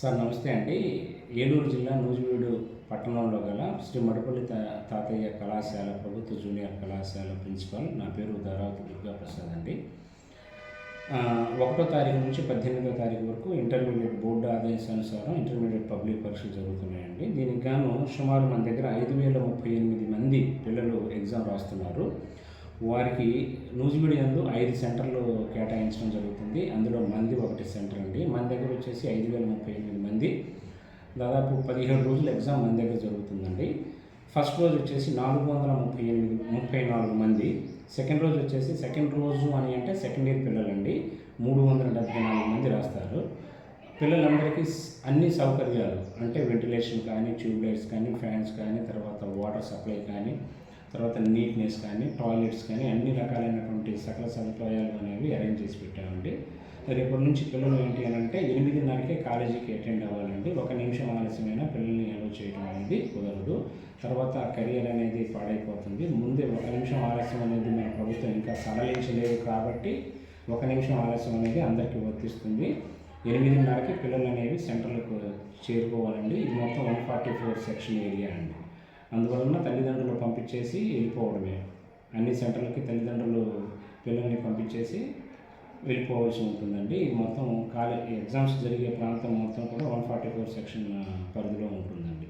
Sir నమస్తే అండి. ఏలూరు జిల్లా నూజివీడు పట్టణంలో గల శ్రీ మడపల్లి తా తాతయ్య కళాశాల ప్రభుత్వ జూనియర్ కళాశాల ప్రిన్సిపాల్. నా పేరు ధారావతి దుర్గా ప్రసాద్ అండి ఒకటో తారీఖు నుంచి పద్దెనిమిదో తారీఖు వరకు ఇంటర్మీడియట్ బోర్డు ఆదేశానుసారం ఇంటర్మీడియట్ పబ్లిక్ పరీక్షలు జరుగుతున్నాయండి. దీనికి గాను సుమారు మన దగ్గర ఐదు వేల ముప్పై ఎనిమిది మంది పిల్లలు ఎగ్జామ్ రాస్తున్నారు. వారికి నూజివీడు యందు ఐదు సెంటర్లు కేటాయించడం జరుగుతుంది. అందులో మంది ఒకటి సెంటర్ అండి. మన దగ్గర వచ్చేసి ఐదు వేల ముప్పై ఎనిమిది మంది. దాదాపు పదిహేడు రోజులు ఎగ్జామ్ మన దగ్గర జరుగుతుందండి. ఫస్ట్ రోజు వచ్చేసి నాలుగు వందల ముప్పై ఎనిమిది ముప్పై నాలుగు మంది. సెకండ్ రోజు వచ్చేసి సెకండ్ రోజు అని అంటే సెకండ్ ఇయర్ పిల్లలండి. మూడు వందల డెబ్బై నాలుగు మంది రాస్తారు. పిల్లలందరికీ అన్ని సౌకర్యాలు అంటే వెంటిలేషన్ కానీ ట్యూబ్ లైట్స్ కానీ ఫ్యాన్స్ కానీ తర్వాత వాటర్ సప్లై కానీ తర్వాత నీట్నెస్ కానీ టాయిలెట్స్ కానీ అన్ని రకాలైనటువంటి సకల సదుపాయాలు అనేవి అరేంజ్ చేసి పెట్టామండి. రేపటి నుంచి పిల్లలు ఏంటి అని అంటే ఎనిమిదిన్నరకే కాలేజీకి అటెండ్ అవ్వాలండి. ఒక నిమిషం ఆలస్యమైన పిల్లల్ని అలౌ చేయడం అనేది కుదరదు. తర్వాత కెరియర్ అనేది పాడైపోతుంది. ముందే ఒక నిమిషం ఆలస్యం అనేది మన ప్రభుత్వం ఇంకా సడలించలేదు కాబట్టి ఒక నిమిషం ఆలస్యం అనేది అందరికీ వర్తిస్తుంది. ఎనిమిదిన్నరకి పిల్లలు అనేవి సెంటర్లకు చేరుకోవాలండి. ఇది మొత్తం one forty four section area అండి. అందువలన తల్లిదండ్రులు పంపించేసి వెళ్ళిపోవడమే. అన్ని సెంటర్లకి తల్లిదండ్రులు పిల్లల్ని పంపించేసి వెళ్ళిపోవాల్సి ఉంటుందండి. ఇది మొత్తం కాలేజ్ ఎగ్జామ్స్ జరిగే ప్రాంతం మొత్తం కూడా వన్ ఫార్టీ ఫోర్ సెక్షన్ పరిధిలో ఉంటుందండి.